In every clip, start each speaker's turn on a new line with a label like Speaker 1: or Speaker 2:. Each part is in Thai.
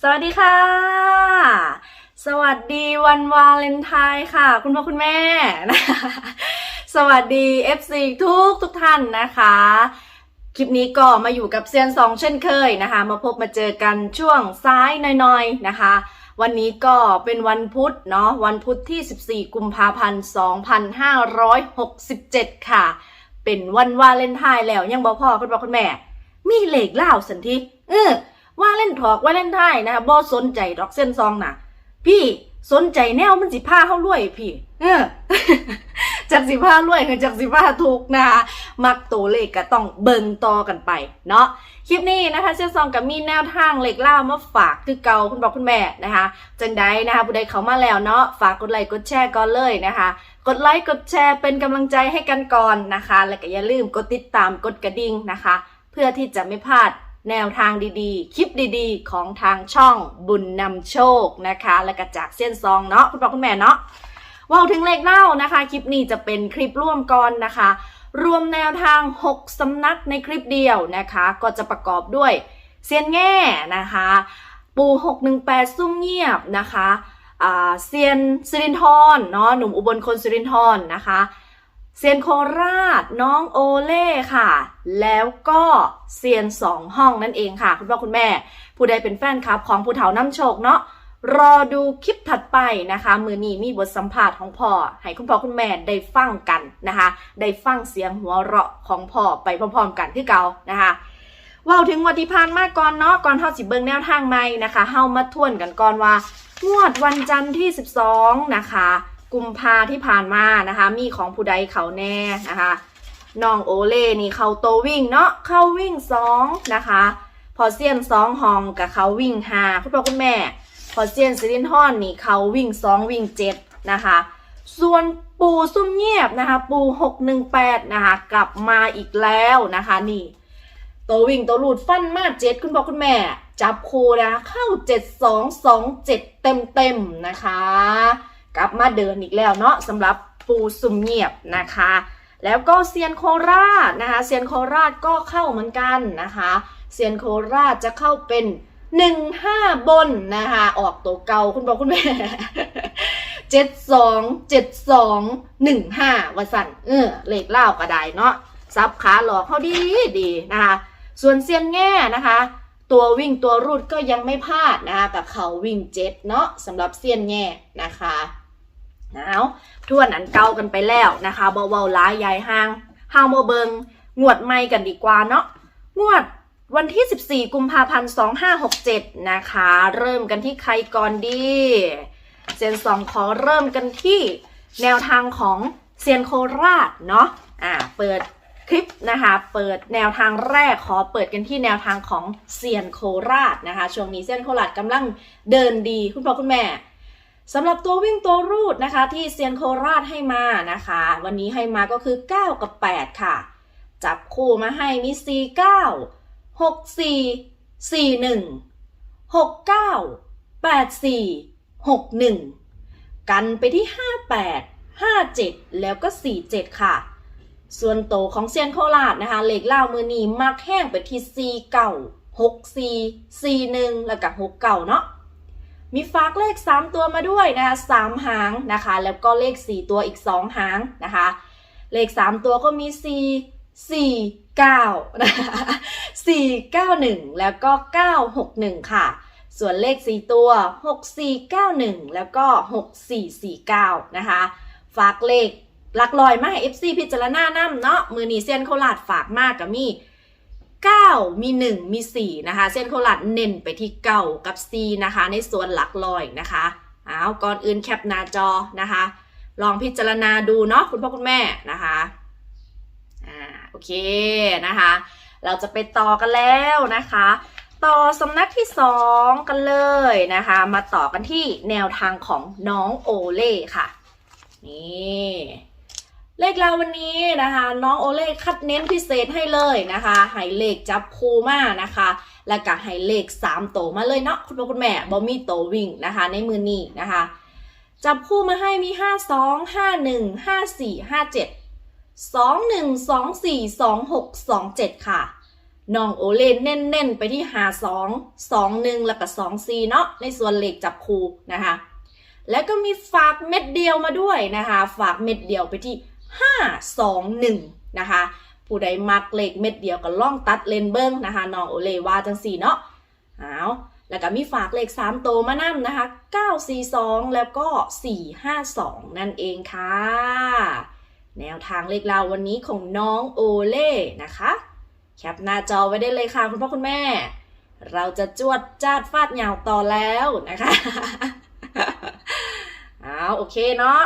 Speaker 1: สวัสดีค่ะ สวัสดีวันวาเลนไทน์ค่ะ คุณพ่อคุณแม่นะคะสวัสดี FC ทุกทุกท่านนะคะ คลิปนี้ก็มาอยู่กับเซียนสองเช่นเคยนะคะ มาพบมาเจอกันช่วงซ้ายหน่อยๆนะคะ วันนี้ก็เป็นวันพุธเนาะวันพุธที่ 14 กุมภาพันธ์ 2567 ค่ะ เป็นวันวาเลนไทน์แล้วยังบอกพ่อคุณพ่อคุณแม่ มีเหล็กเล่าสันทีเออ ว่าเล่นถอกว่าเล่นไทยนะคะบ่สนใจดอกเส้นซองน่ะ พี่สนใจแนวมันสิผ้าเข้ารวยพี่ เออจากสิผ้ารวยคือจากสิผ้าถูกนะคะมักตัวเลขก็ต้องเบิ่งต่อกันไป เนาะคลิปนี้นะคะเส้นซองกับมีแนวทางเหล็กเล่ามาฝากคือเก่าคุณบอกคุณแม่นะคะจังใดนะคะผู้ใดเขามาแล้วเนาะฝากกดไลค์กดแชร์ก่อนเลยนะคะ กดไลค์กดแชร์เป็นกำลังใจให้กันก่อนนะคะ และก็อย่าลืมกดติดตามกดกระดิ่งนะคะ เพื่อที่จะไม่พลาด แนวทางดีๆ คลิปดีๆ ของทางช่องบุญนำโชคนะคะ และก็จากเส้นซองเนาะคุณพ่อคุณแม่เนาะว่าวถึงเลขเล่านะคะ คลิปนี้จะเป็นคลิปร่วมก่อนนะคะ รวมแนวทาง 6 สำนักในคลิปเดียวนะคะ ก็จะประกอบด้วยเซียนแง่นะคะ ปู618 ซุ่มเงียบนะคะเซียนสิรินทรเนาะหนุ่มอุบลคนสิรินทรนะคะ เซียนโคราช น้องโอเล่ค่ะ แล้วก็เซียนสองห้องนั่นเองค่ะ คุณพ่อคุณแม่ ผู้ใดเป็นแฟนคลับของผู้เฒ่าน้ำโชคเนาะรอดูคลิปถัดไปนะคะ มือนี้มีบทสัมภาษณ์ของพ่อ ให้คุณพ่อคุณแม่ได้ฟังกันนะคะ ได้ฟังเสียงหัวเราะของพ่อไปพร้อมๆกันที่เก่านะคะว้าถึงวันที่ผ่านมาก่อนเนาะก่อนเฮาสิเบิ่งแนวทางใหม่นะคะเฮามาทวนกันก่อนว่างวดวันจันทร์ที่ 12 นะคะ กุมภาที่ผ่านมานะคะ มีของผู้ใดเขาแน่นะคะน้องโอเล่นี่เขาโตวิ่งเนาะเข้าวิ่งสองนะคะ พอเซียนสองห้องกับเขาวิ่งห้าคุณพ่อคุณแม่ พอเซียนซิลินทอนนี่เขาวิ่งสองวิ่งเจ็ดนะคะ ส่วนปูซุ่มเงียบนะคะ ปูหกหนึ่งแปดนะคะกลับมาอีกแล้วนะคะนี่โตวิ่งโตหลุดฟันมาเจ็ดคุณพ่อคุณแม่ จับคูนะคะเข้าเจ็ดสองสองเจ็ดเต็มเต็มนะคะ กลับมาเดินอีกแล้วเนาะสำหรับปูซุ่มเงียบนะคะ แล้วก็เซียนโคราชนะคะเซียนโคราชก็เข้าเหมือนกันนะคะเซียนโคราชจะเข้าเป็นหนึ่งห้าบนนะคะออกตัวเก่าคุณบอกคุณแม่เจ็ดสองเจ็ดสองหนึ่งห้าวสันเออเลขเล่าวก็ได้เนาะซับขาหลอกเขาดีดีนะคะ ส่วนเซียนแง่นะคะ ตัววิ่งตัวรูดก็ยังไม่พลาดนะคะกับเขาวิ่งเจ็ดเนาะสำหรับเซียนแง่นะคะ เอาทวนอันเก่ากันไปแล้วนะคะเบาๆหล้ายยายห้างห้าวมาเบิงงวดใหม่กันดีกว่าเนาะงวดวันที่ 14 กุมภาพันธ์ 2567 นะคะ เริ่มกันที่ใครก่อนดีเซียนสองขอเริ่มกันที่แนวทางของเซียนโคราชเนาะอ่าเปิดคลิปนะคะ เปิดแนวทางแรกขอเปิดกันที่แนวทางของเซียนโคราชนะคะ ช่วงนี้เซียนโคราชกำลังเดินดีคุณพ่อคุณแม่ สำหรับตัววิ่งตัวรูดนะคะ ที่เซียนโคราชให้มานะคะ วันนี้ให้มาก็คือ 9 กับ 8 ค่ะ จับคู่มาให้มี 4 9 6 4 4 1 6 9 8 4 6 1 กันไปที่ 58 57 แล้วก็ 47 ค่ะ ส่วนโตของเซียนโคราชนะคะเหล็กเล่ามือนีมักแห้งไปที่ C เก่า6 4 4 1 แล้วก็6เก่าเนาะ มีฝากเลข 3 ตัวมาด้วยนะคะ3หางนะคะ แล้วก็เลข 4 ตัวอีก 2 หางนะคะ เลข 3 ตัวก็มี 4 4 9นะคะ4 9 1 แล้วก็ 9 6 1 ค่ะ ส่วนเลข 4 ตัว 6 4 9 1 แล้วก็ 6 4 4 9 นะคะ ฝากเลขหลักลอยมาให้ FC พิจารณานํเนาะมือนีเส้นโคราชฝากมากกับมี 9 มี 1 มี 4 นะคะ เส้นโคราชเน้นไปที่ 9 กับ 4 นะคะ ในส่วนหลักลอยนะคะเอาก่อนอื่นแคปหน้าจอนะคะ ลองพิจารณาดูเนาะคุณพ่อคุณแม่นะคะอ่าโอเคนะคะ เราจะไปต่อกันแล้วนะคะ ต่อสำนักที่ 2 กันเลยนะคะ มาต่อกันที่แนวทางของน้องโอเล่ค่ะ นี่ ขเราวันนี้นะคะ น้องโอเล่คัดเน้นพิเศษให้เลยนะคะให้เลขจับคูมานะคะ แล้วก็ให้เลข3โตมาเลยเนาะคุณพ่อคุณแม่บอมีโตวิ่งนะคะ ในมือนี้นะคะ จับคู่มาให้มี5 2 5 1 5 4 5 7 2 1 2 4 2 6 2 7ค่ะน้องโอเล่เน้นๆไปที่หาสองสองหนึ่งแล้วก็สองซีเนาะในส่วนเหล็กจับคูนะคะ แล้วก็มีฝากเม็ดเดียวมาด้วยนะคะ ฝากเม็ดเดียวไปที่ ห้าสองหนึ่งนะคะ ผู้ใดมักเลขเม็ดเดียวก็ล่องตัดเลนเบิ้งนะคะน้องโอเลว่าจังสี่เนาะเอาแล้วก็มีฝากเลข 3 โตมานั่นะคะ 942 แล้วก็ 452 นั่นเองค่ะ แนวทางเลขเราวันนี้ของน้องโอเล่นะคะ แคปหน้าจอไว้ได้เลยค่ะคุณพ่อคุณแม่ เราจะจวดจาดฟาดเหงาต่อแล้วนะคะ เอาโอเคเนาะ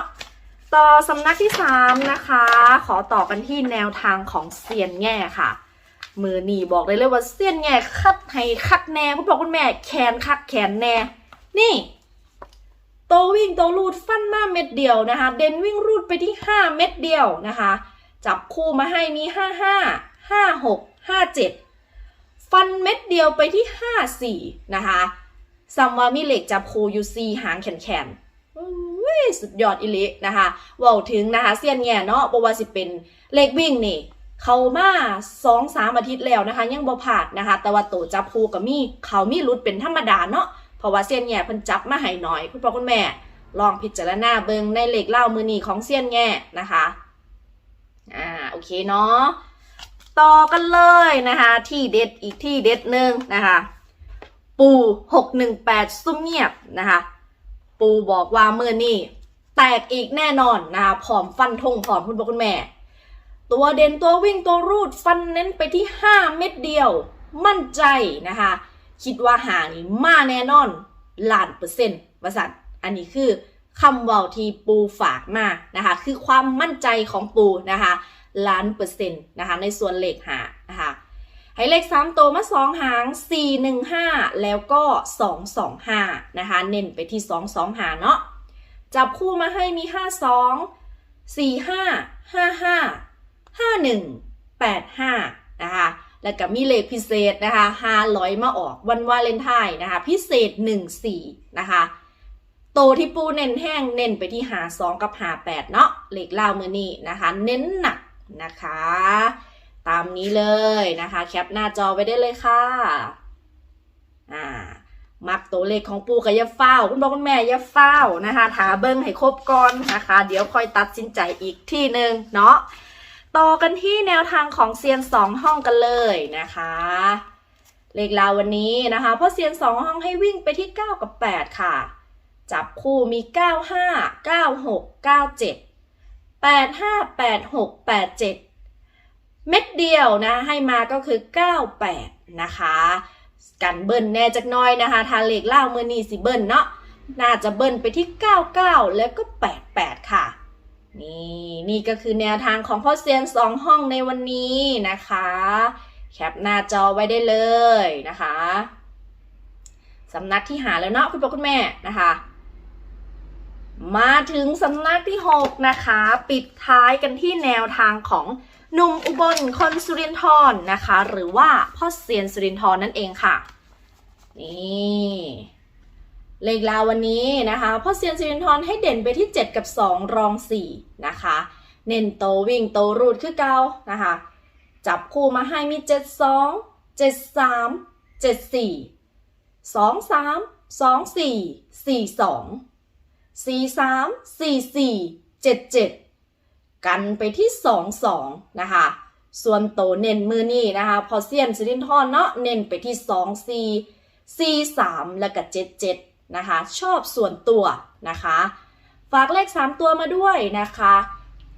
Speaker 1: ต่อสำนักที่ 3 นะคะ ขอต่อกันที่แนวทางของเซียนแง่ค่ะ มือนีบอกเลยเลยว่าเซียนแง่คัดให้คัดแน่คุณพ่อคุณแม่แขนคัดแขนแน่ นี่โตวิ่งโตรูดฟันมาเม็ดเดียวนะคะ เดนวิ่งรูดไปที่ 5 เม็ดเดียวนะคะ จับคู่มาให้มี 5 5 5 6 5 7 ฟันเม็ดเดียวไปที่ 5 4 นะคะซัมวามีเหล็กจับคู่อยู่ซีหางแขนแขนๆ ยสุดยอดอิลินะคะว่าถึงนะคะเซียนแง่เนาะบว่าสิเป็นเลขวิ่งนี่ เขามาสองสามอาทิตย์แล้วนะคะ ยังบ่ผ่านนะคะ แต่ว่าโตจับคูกับมีเขามีรุดเป็นธรรมดาเนาะเพราะว่าเซียนแง่เพิ่นจับมาให้หน่อย คุณพ่อคุณแม่ ลองพิจารณาเบิงในเหล็กเล่ามือนีของเซียนแง่นะคะอ่าโอเคเนาะต่อกันเลยนะคะ ที่เด็ดอีกที่เด็ดหนึ่งนะคะ ปูหกหนึ่งแปดซุ่มเงียบนะคะ ปูบอกว่าเมื่อนี่แตกอีกแน่นอนนะคะผอมฟันทงผอมคุณพ่อคุณแม่ ตัวเด่นตัววิ่งตัวรูดฟันเน้นไปที่ 5 เม็ดเดียว มั่นใจนะคะ คิดว่าหางนี้มาแน่นอนล้านเปอร์เซ็นต์วสันอันนี้คือคำว่าที่ปูฝากมานะคะ คือความมั่นใจของปูนะคะล้านเปอร์เซ็นต์นะคะ ในส่วนเลขหานะคะ ให้เลข3ตัวมา 2 หาง 4 1 5 แล้วก็ 2 2 5 นะคะ เน้นไปที่ 2 2 5 เนาะ จับคู่มาให้มี 5 2 4 5 5 5 5 1 8 5 นะคะ แล้วก็มีเลขพิเศษนะคะ5ร้อยมาออกวันวาเลนไทน์นะคะ พิเศษ 1 4 นะคะโตที่ปูเน้นแห้งเน้นไปที่หา2กับหา8เนาะเลขเล่ามือนี้นะคะ เน้นหนักนะคะ ตามนี้เลยนะคะ แคปหน้าจอไว้ได้เลยค่ะอ่ามักตัวเลขของปูกับยาเฝ้า คุณพ่อคุณแม่ยาเฝ้านะคะถาเบิ้งให้ครบก่อนนะคะ เดี๋ยวค่อยตัดสินใจอีกที่หนึ่งเนาะต่อกันที่แนวทางของเซียนสองห้องกันเลยนะคะ เลขราววันนี้นะคะเพราะเซียนสองห้องให้วิ่งไปที่ 9 กับ 8 ค่ะ จับคู่มี 95 96 97 85 86 87 เม็ดเดียวนะให้มาก็คือ 98 นะคะกันเบิ้ลแน่จักน้อยนะคะทาเลขเล่ามือนีสิเบิ้ลเนาะน่าจะเบิ้ลไปที่ 99 แล้วก็ 88 ค่ะ นี่นี่ก็คือแนวทางของพ่อเซียนสองห้องในวันนี้นะคะ แคปหน้าจอไว้ได้เลยนะคะสำนักที่หาแล้วเนาะคุณพ่อคุณแม่นะคะ มาถึงสำนักที่ 6 นะคะ ปิดท้ายกันที่แนวทางของ หนุ่มอุบลคนสุรินทร์นะคะ หรือว่าพ่อเซียนสุรินทร์นั่นเองค่ะ นี่เลขลาววันนี้นะคะพ่อเซียนสิรินทร์ให้เด่นไปที่ 7 กับ 2 รอง 4 นะคะ เน้นโตวิ่งโตรูดคือเกานะคะ จับคู่มาให้มี 7 2 7 3 7 4 2 3 2 4 4 2 4 3 4 4 7 7 กันไปที่สองสองนะคะ ส่วนโตเน้นมือนี่นะคะ พอเซียนซิลินทอนเนาะเน้นไปที่สองสี่สี่สามแล้วก็เจ็ดเจ็ดนะคะ ชอบส่วนตัวนะคะ ฝากเลขสามตัวมาด้วยนะคะ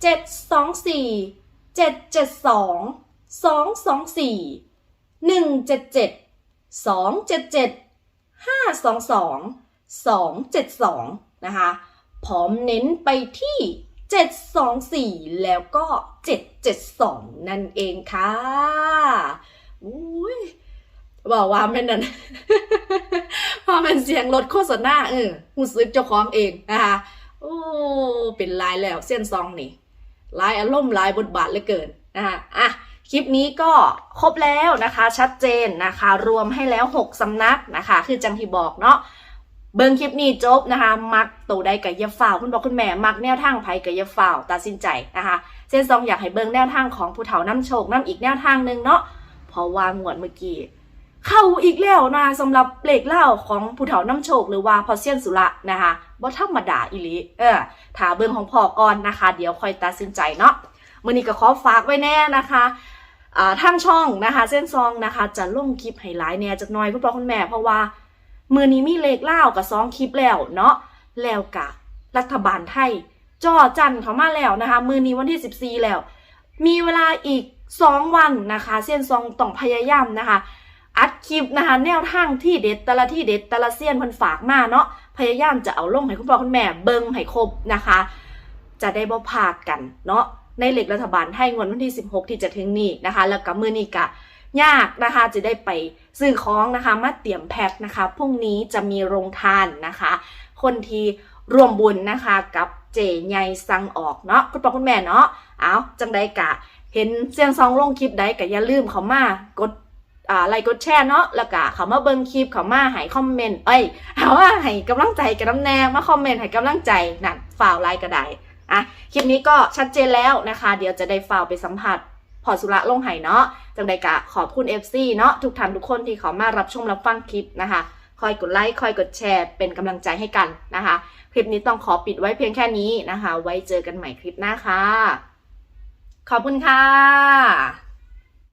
Speaker 1: เจ็ดสองสี่เจ็ดเจ็ดสองสองสองสี่หนึ่งเจ็ดเจ็ดสองเจ็ดเจ็ดห้าสองสองสองเจ็ดสองนะคะ พร้อมเน้นไปที่ 7 2 4 แล้วก็ 7 7 2 นั่นเองค่ะอุ้ยบอกว่าไม่นั่นพอมันเสียงรถโฆษณาเออหูซึกเจ้าของเองนะคะโอ้เป็นลายแล้วเส้นซองนี่ลายอารมณ์ลายบทบาทเหลือเกินนะคะอะคลิปนี้ก็ครบแล้วนะคะ ชัดเจนนะคะ รวมให้แล้ว 6 สำนักนะคะ คือจังที่บอกเนาะ เบิ่งคลิปนี้จบนะคะ มักตัวใดกับยาฝ่าวคุณบอกคุณแม่มักแนวทางไผกับยาฝ่าวตัดสินใจนะคะเส้นซองอยากให้เบิ่งแนวทางของผู้เฒ่าน้ำโชคน้ำอีกแนวทางหนึ่งเนาะพราะว่างวดเมื่อกี้เข้าอีกแล้วนะสำหรับเลขเล่าของผู้เฒ่าน้ำโชคหรือว่าพอเซียนสุระนะคะบ่ธรรมดาอีหลีเออถาเบิ่งของพ่อก่อนนะคะ เดี๋ยวค่อยตัดสินใจเนาะมื้อนี้ก็ขอฝากไว้แน่นะคะอ่าทางช่องนะคะ เส้นซองนะคะ จะลงคลิปให้หลายแน่จักหน่อยคุณพ่อคุณแม่เพราะว่า มือนี้มีเลขเล่ากับสองคลิปแล้วเนาะแล้วกะรัฐบาลไทยจ่อจันเขามาแล้วนะคะ มือนี้วันที่ 14 แล้ว มีเวลาอีก 2 วันนะคะเส้นซองต้องพยายามนะคะ อัดคลิปนะคะ แนวทางที่เด็ดแต่ละที่เด็ดแต่ละเซียนพิ่นฝากมาเนาะพยายามจะเอาลงให้คุณพ่อคุณแม่เบิ่งให้ครบนะคะ จะได้บ่พาดกันเนาะในเหล็กรัฐบาลไทยงวดวันที่ 16 ที่จะถึงนี้นะคะ แล้วก็มือนี้ก็ ยากนะคะจะได้ไปซื้อของนะคะมาเตรียมแพ็คนะคะพรุ่งนี้จะมีโรงทานนะคะ คนที่ร่วมบุญนะคะกับเจใหญ่สั่งออกเนาะคุณพ่อคุณแม่เนาะเอาจังใดกะ เห็นเสียงซองลงคลิปใดก็อย่าลืมเขามากดอ่าไลค์กดแชร์เนาะแล้วก็เขามาเบิ่งคลิปเขามาให้คอมเมนต์เอ้ยเขาว่าให้กำลังใจกับน้ำแนงมาคอมเมนต์ให้กำลังใจนั่นฝ่าวไลค์ก็ได้อะคลิปนี้ก็ชัดเจนแล้วนะคะ เดี๋ยวจะได้ฝ่าวไปสัมผัสพอสุระลงไห้เนาะ จังใดกะขอบคุณ FC เนาะทุกท่านทุกคนที่เขามารับชมรับฟังคลิปนะคะ คอยกดไลค์คอยกดแชร์ เป็นกำลังใจให้กันนะคะ คลิปนี้ต้องขอปิดไว้เพียงแค่นี้นะคะ ไว้เจอกันใหม่คลิปหน้าค่ะ ขอบคุณค่ะ